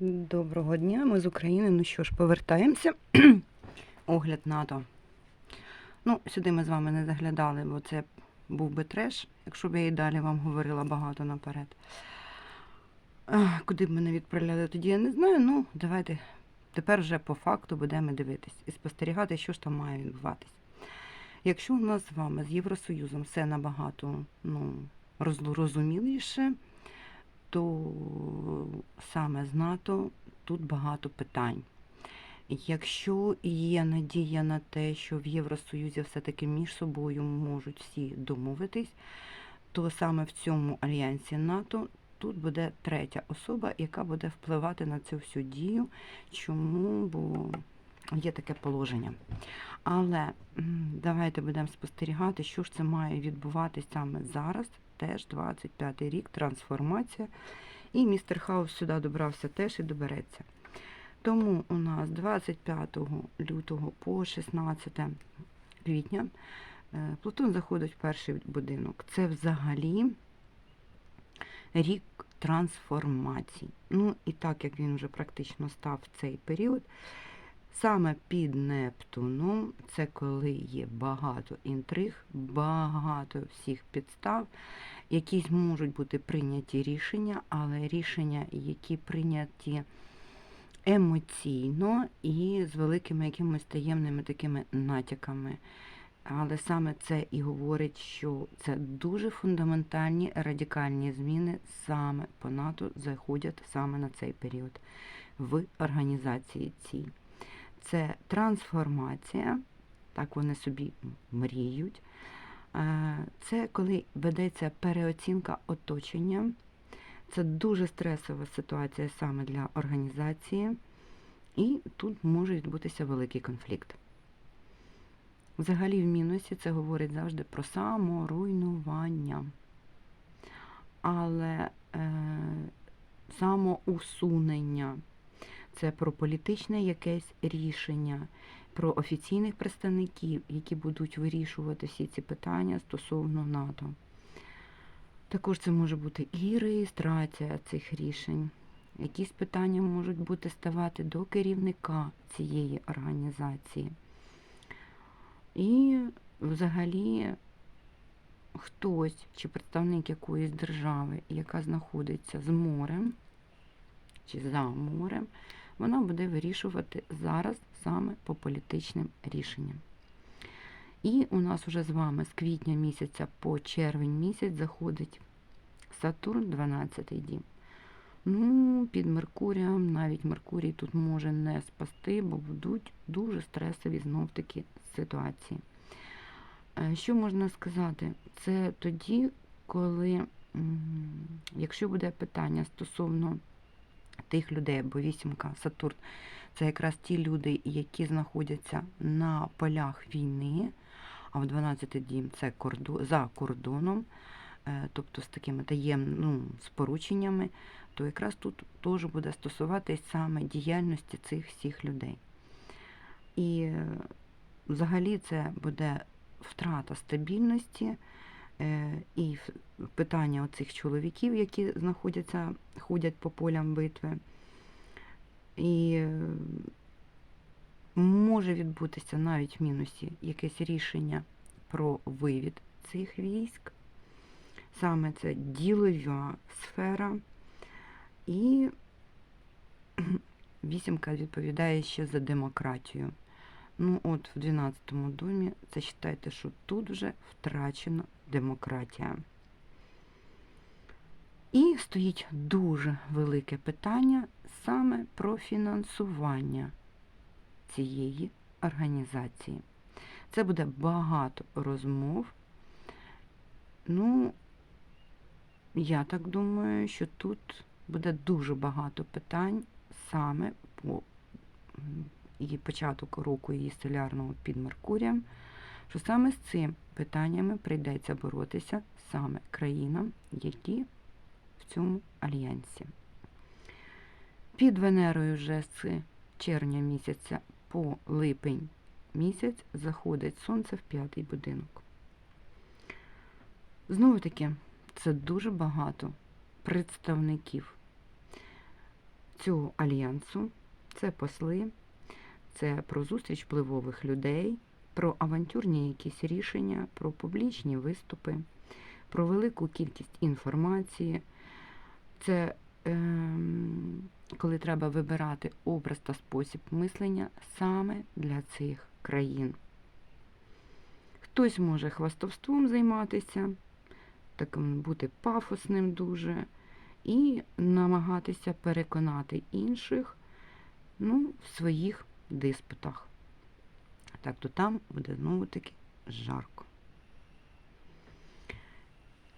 Доброго дня, ми з України. Ну що ж, повертаємося. Огляд НАТО. Ну, сюди ми з вами не заглядали, бо це був би треш, якщо б я і далі вам говорила багато наперед. Куди б мене відправляли тоді, я не знаю. Ну, давайте тепер вже по факту будемо дивитись і спостерігати, що ж там має відбуватись. Якщо у нас з вами з Євросоюзом все набагато ну, розрозуміліше, то саме з НАТО тут багато питань. Якщо є надія на те, що в Євросоюзі все-таки між собою можуть всі домовитись, то саме в цьому альянсі НАТО тут буде третя особа, яка буде впливати на цю всю дію. Чому? Бо є таке положення. Але давайте будемо спостерігати, що ж це має відбуватись саме зараз. Теж 25-й рік, трансформація. І містер Хаус сюди добрався теж і добереться. Тому у нас 25 лютого по 16 квітня е, Плутон заходить в перший будинок. Це взагалі рік трансформацій. Ну і так як він вже практично став в цей період, саме під Нептуном, це коли є багато інтриг, багато всіх підстав, якісь можуть бути прийняті рішення, але рішення, які прийняті емоційно і з великими якимись таємними такими натяками. Але саме це і говорить, що це дуже фундаментальні радикальні зміни саме по НАТО заходять саме на цей період в організації цій. Це трансформація, так вони собі мріють. Е, Це коли ведеться переоцінка оточення. Це дуже стресова ситуація саме для організації, і тут може відбутися великий конфлікт. Взагалі, в мінусі це говорить завжди про саморуйнування. Але е, самоусунення це про політичне якесь рішення, про офіційних представників, які будуть вирішувати всі ці питання стосовно НАТО. Також це може бути і реєстрація цих рішень. Якісь питання можуть бути ставати до керівника цієї організації. І взагалі хтось чи представник якоїсь держави, яка знаходиться з морем чи за морем, вона буде вирішувати зараз саме по політичним рішенням. І у нас вже з вами з квітня місяця по червень місяць заходить Сатурн 12 дім. Ну, під Меркурієм, навіть Меркурій тут може не спасти, бо будуть дуже стресові знов-таки ситуації. Е, Що можна сказати? Це тоді, коли, якщо буде питання стосовно тих людей, бо вісімка Сатурн, це якраз ті люди, які знаходяться на полях війни, а в 12 дім це кордон, за кордоном, е, тобто з такими таємними ну, порученнями, то якраз тут теж буде стосуватись саме діяльності цих всіх людей. І е, взагалі це буде втрата стабільності і питання оцих чоловіків, які знаходяться, ходять по полям битви. І е, може відбутися навіть в мінусі якесь рішення про вивід цих військ. Саме це ділова сфера. І вісімка відповідає ще за демократію. Ну, от в 12-му домі це вважайте, що тут вже втрачена демократія. І стоїть дуже велике питання саме про фінансування цієї організації. Це буде багато розмов. Ну, я так думаю, що тут буде дуже багато питань саме по її початок року її столярного під Меркурієм, що саме з цим питаннями прийдеться боротися саме країнам, які в цьому альянсі. Під Венерою вже з червня місяця по липень місяць заходить сонце в п'ятий будинок. Знову таки, це дуже багато представників цього альянсу це посли, це про зустріч впливових людей, про авантюрні якісь рішення, про публічні виступи, про велику кількість інформації. Це ем, коли треба вибирати образ та спосіб мислення саме для цих країн. Хтось може хвастовством займатися, таким бути пафосним дуже, і намагатися переконати інших ну, в своїх диспутах. Так, то там буде знову таки жарко.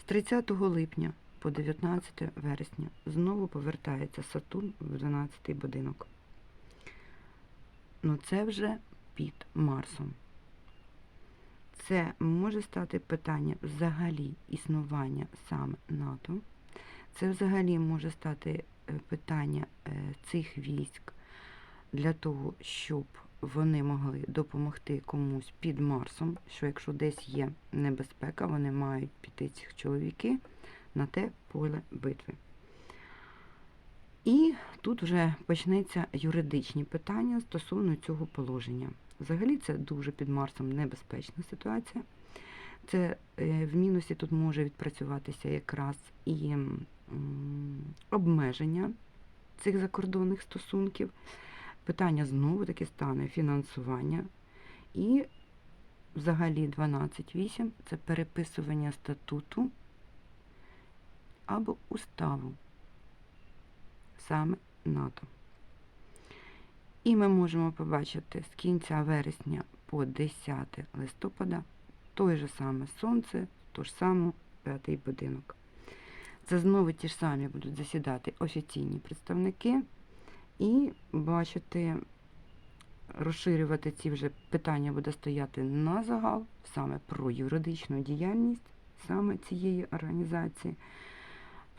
З 30 липня по 19 вересня знову повертається Сатурн в 12 будинок. Ну це вже під Марсом. Це може стати питання взагалі існування саме НАТО. Це взагалі може стати е, питання е, цих військ для того, щоб вони могли допомогти комусь під Марсом, що якщо десь є небезпека, вони мають піти ці чоловіки на те поле битви. І тут вже почнеться юридичні питання стосовно цього положення. Взагалі це дуже під Марсом небезпечна ситуація. Це е, в мінусі тут може відпрацюватися якраз і обмеження цих закордонних стосунків. Питання знову таки стане фінансування. І взагалі 12.8 це переписування статуту або уставу саме НАТО. І ми можемо побачити з кінця вересня по 10 листопада той же саме сонце, ту ж саму п'ятий будинок. Це знову ті ж самі будуть засідати офіційні представники і бачити, розширювати ці вже питання буде стояти на загал, саме про юридичну діяльність саме цієї організації.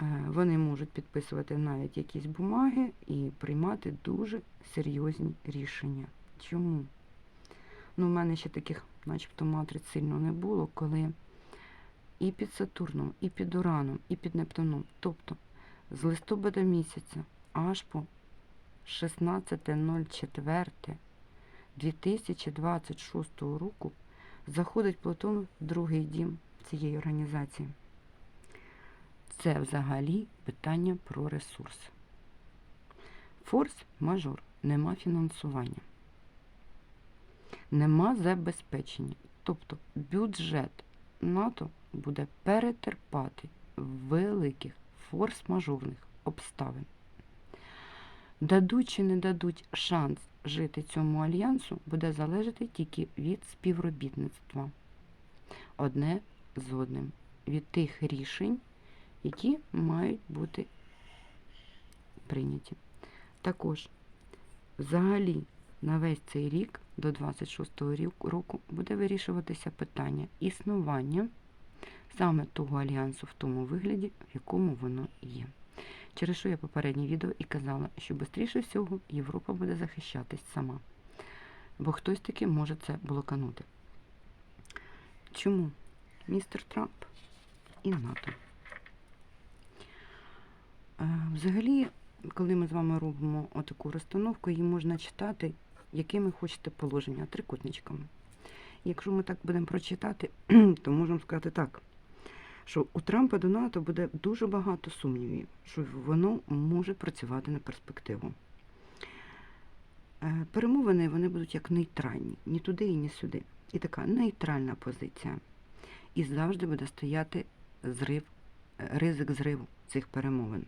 Е, Вони можуть підписувати навіть якісь бумаги і приймати дуже серйозні рішення. Чому? Ну, у мене ще таких, начебто, матриць сильно не було, коли і під Сатурном, і під Ураном, і під Нептуном, тобто з листопада місяця аж по 16.04.2026 року заходить Плутон в другий дім цієї організації. Це взагалі питання про ресурс. Форс-мажор, нема фінансування, нема забезпечення. Тобто бюджет НАТО буде перетерпати великих форс-мажорних обставин. Дадуть чи не дадуть шанс жити цьому альянсу, буде залежати тільки від співробітництва. Одне з одним, від тих рішень, які мають бути прийняті. Також взагалі на весь цей рік до 26-го року буде вирішуватися питання існування саме того альянсу в тому вигляді, в якому воно є. Через що я попереднє відео і казала, що швидше всього Європа буде захищатись сама. Бо хтось таки може це блоканути. Чому? Містер Трамп і НАТО. Е, Взагалі, коли ми з вами робимо отаку розстановку, її можна читати, якими хочете положення, трикутничками. Якщо ми так будемо прочитати, то можемо сказати так, що у Трампа до НАТО буде дуже багато сумнівів, що воно може працювати на перспективу. Е, Перемовини вони будуть як нейтральні, ні туди і ні сюди. І така нейтральна позиція. І завжди буде стояти зрив, е, ризик зриву цих перемовин.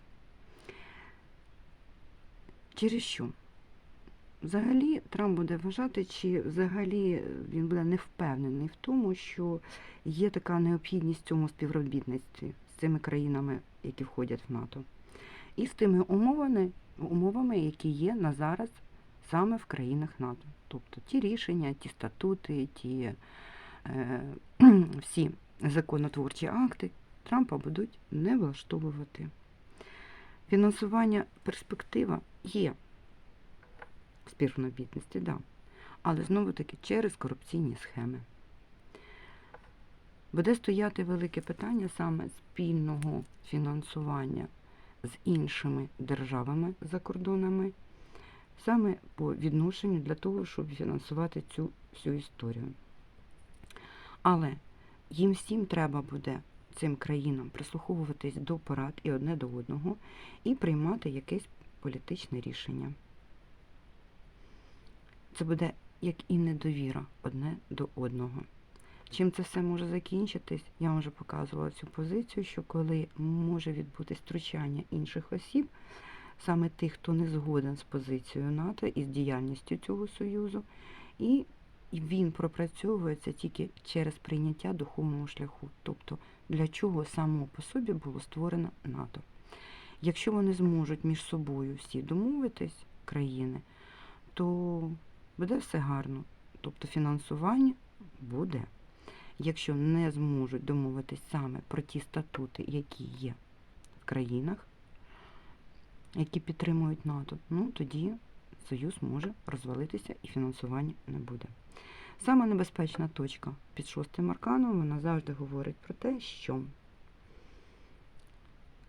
Через що? Взагалі Трамп буде вважати, чи взагалі він буде не впевнений в тому, що є така необхідність в цьому співробітництві з цими країнами, які входять в НАТО, і з тими умовами, умовами, які є на зараз саме в країнах НАТО. Тобто ті рішення, ті статути, ті е, всі законотворчі акти Трампа будуть не влаштовувати. Фінансування перспектива є співробітності, да. але знову-таки через корупційні схеми. Буде стояти велике питання саме спільного фінансування з іншими державами за кордонами, саме по відношенню для того, щоб фінансувати цю всю історію. Але їм всім треба буде цим країнам прислуховуватись до порад і одне до одного і приймати якесь політичне рішення. Це буде як і недовіра одне до одного. Чим це все може закінчитись, я вам вже показувала цю позицію, що коли може відбутись втручання інших осіб, саме тих, хто не згоден з позицією НАТО і з діяльністю цього союзу, і він пропрацьовується тільки через прийняття духовного шляху. Тобто для чого само по собі було створено НАТО. Якщо вони зможуть між собою всі домовитись, країни, то буде все гарно. Тобто фінансування буде. Якщо не зможуть домовитись саме про ті статути, які є в країнах, які підтримують НАТО, ну тоді Союз може розвалитися і фінансування не буде. Саме небезпечна точка під шостим арканом, вона завжди говорить про те, що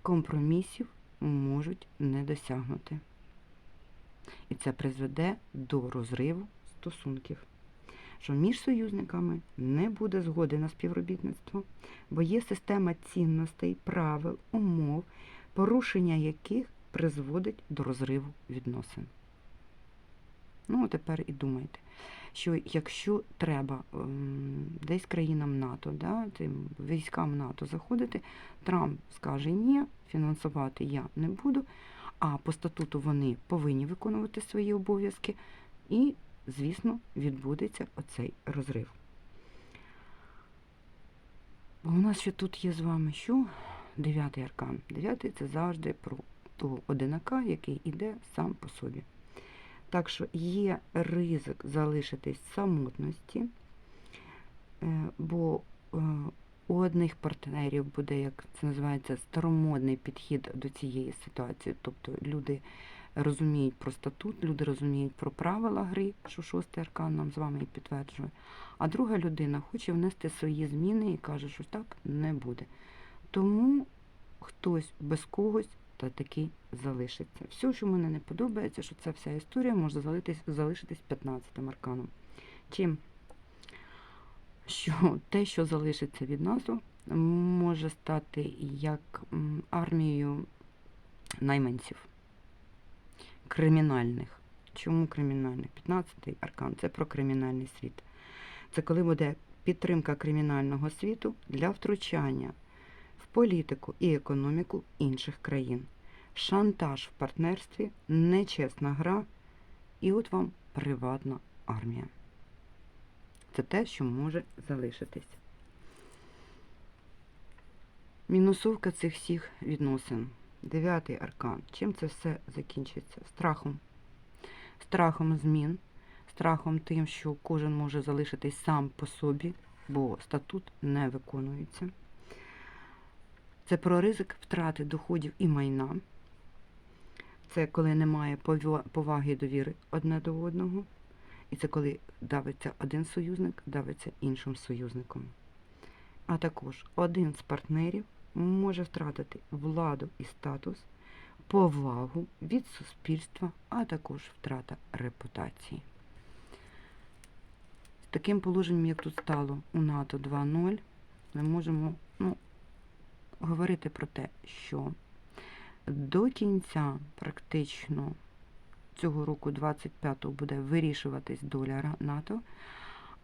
компромісів можуть не досягнути. І це призведе до розриву стосунків, що між союзниками не буде згоди на співробітництво, бо є система цінностей, правил, умов, порушення яких призводить до розриву відносин. Ну, а тепер і думайте, що якщо треба ем, десь країнам НАТО, да, тим військам НАТО заходити, Трамп скаже ні, фінансувати я не буду, а по статуту вони повинні виконувати свої обов'язки, і, звісно, відбудеться оцей розрив. Бо у нас ще тут є з вами що? Дев'ятий аркан. Дев'ятий це завжди про того одинака, який іде сам по собі. Так що є ризик залишитись в самотності, е, бо е, у одних партнерів буде, як це називається, старомодний підхід до цієї ситуації. Тобто люди розуміють про статут, люди розуміють про правила гри, що шостий аркан нам з вами і підтверджує. А друга людина хоче внести свої зміни і каже, що так не буде. Тому хтось без когось та таки залишиться. Все, що мені не подобається, що ця вся історія може залишитись, залишитись 15 арканом. Чим що те, що залишиться від нас, може стати як армією найманців, кримінальних. Чому кримінальних? 15-й аркан це про кримінальний світ. Це коли буде підтримка кримінального світу для втручання в політику і економіку інших країн. Шантаж в партнерстві, нечесна гра, і от вам приватна армія. Це те, що може залишитись. Мінусовка цих всіх відносин. Дев'ятий аркан. Чим це все закінчиться? Страхом. Страхом змін, страхом тим, що кожен може залишитись сам по собі, бо статут не виконується. Це про ризик втрати доходів і майна. Це коли немає поваги і довіри одне до одного. І це коли давиться один союзник, давиться іншим союзником. А також один з партнерів може втратити владу і статус, повагу від суспільства, а також втрата репутації. З таким положенням, як тут стало у НАТО 2.0, ми можемо ну, говорити про те, що до кінця практично цього року, 25-го, буде вирішуватись доля НАТО,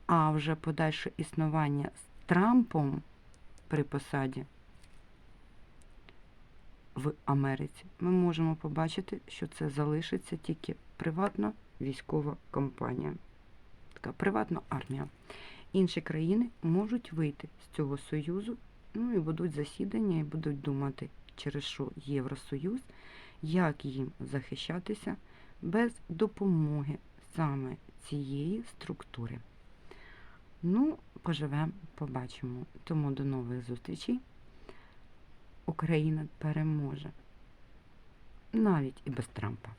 а вже подальше існування з Трампом при посаді в Америці, ми можемо побачити, що це залишиться тільки приватна військова компанія, така приватна армія. Інші країни можуть вийти з цього союзу, ну і будуть засідання, і будуть думати, через що Євросоюз, як їм захищатися без допомоги саме цієї структури. Ну, поживемо, побачимо. Тому до нових зустрічей. Україна переможе навіть і без Трампа.